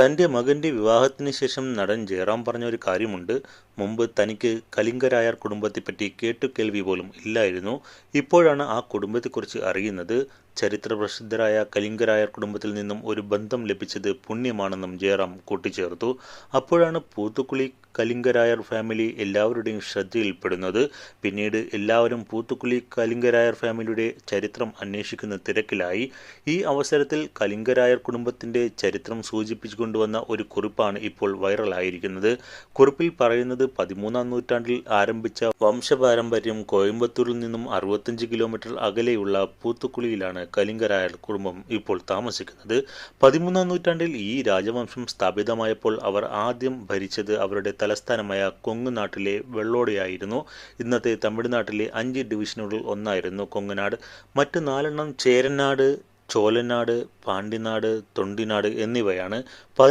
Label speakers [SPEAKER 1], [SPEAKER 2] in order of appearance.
[SPEAKER 1] തന്റെ മകന്റെ വിവാഹത്തിന് ശേഷം നടൻ ജയറാം പറഞ്ഞ ഒരു കാര്യമുണ്ട്. മുമ്പ് തനിക്ക് കലിംഗരായർ കുടുംബത്തെപ്പറ്റി കേട്ടുകേൾവി പോലും ഇല്ലായിരുന്നു. ഇപ്പോഴാണ് ആ കുടുംബത്തെക്കുറിച്ച് അറിയുന്നത്. ചരിത്ര പ്രസിദ്ധരായ കലിംഗരായർ കുടുംബത്തിൽ നിന്നും ഒരു ബന്ധം ലഭിച്ചത് പുണ്യമാണെന്നും ജയറാം കൂട്ടിച്ചേർത്തു. അപ്പോഴാണ് പൂത്തുക്കുളി കലിംഗരായർ ഫാമിലി എല്ലാവരുടെയും ശ്രദ്ധയിൽപ്പെടുന്നത്. പിന്നീട് എല്ലാവരും പൂത്തുക്കുളി കലിംഗരായർ ഫാമിലിയുടെ ചരിത്രം അന്വേഷിക്കുന്ന തിരക്കിലായി. ഈ അവസരത്തിൽ കലിംഗരായർ കുടുംബത്തിന്റെ ചരിത്രം സൂചിപ്പിച്ചുകൊണ്ടുവന്ന ഒരു കുറിപ്പാണ് ഇപ്പോൾ വൈറലായിരിക്കുന്നത്. കുറിപ്പിൽ പറയുന്നത് പതിമൂന്നാം നൂറ്റാണ്ടിൽ ആരംഭിച്ച വംശപാരമ്പര്യം കോയമ്പത്തൂരിൽ നിന്നും അറുപത്തഞ്ച് കിലോമീറ്റർ അകലെയുള്ള പൂത്തുക്കുളിയിലാണ് കലിംഗരായർ കുടുംബം ഇപ്പോൾ താമസിക്കുന്നത്. പതിമൂന്നാം നൂറ്റാണ്ടിൽ ഈ രാജവംശം സ്ഥാപിതമായപ്പോൾ അവർ ആദ്യം ഭരിച്ചത് അവരുടെ തലസ്ഥാനമായ കൊങ്ങുനാട്ടിലെ വെള്ളോടെയായിരുന്നു. ഇന്നത്തെ തമിഴ്നാട്ടിലെ അഞ്ച് ഡിവിഷനുകളിൽ ഒന്നായിരുന്നു കൊങ്ങനാട്. മറ്റു നാലെണ്ണം ചേരനാട് ചോലനാട് പാണ്ടിനാട് തൊണ്ടിനാട് എന്നിവയാണ്.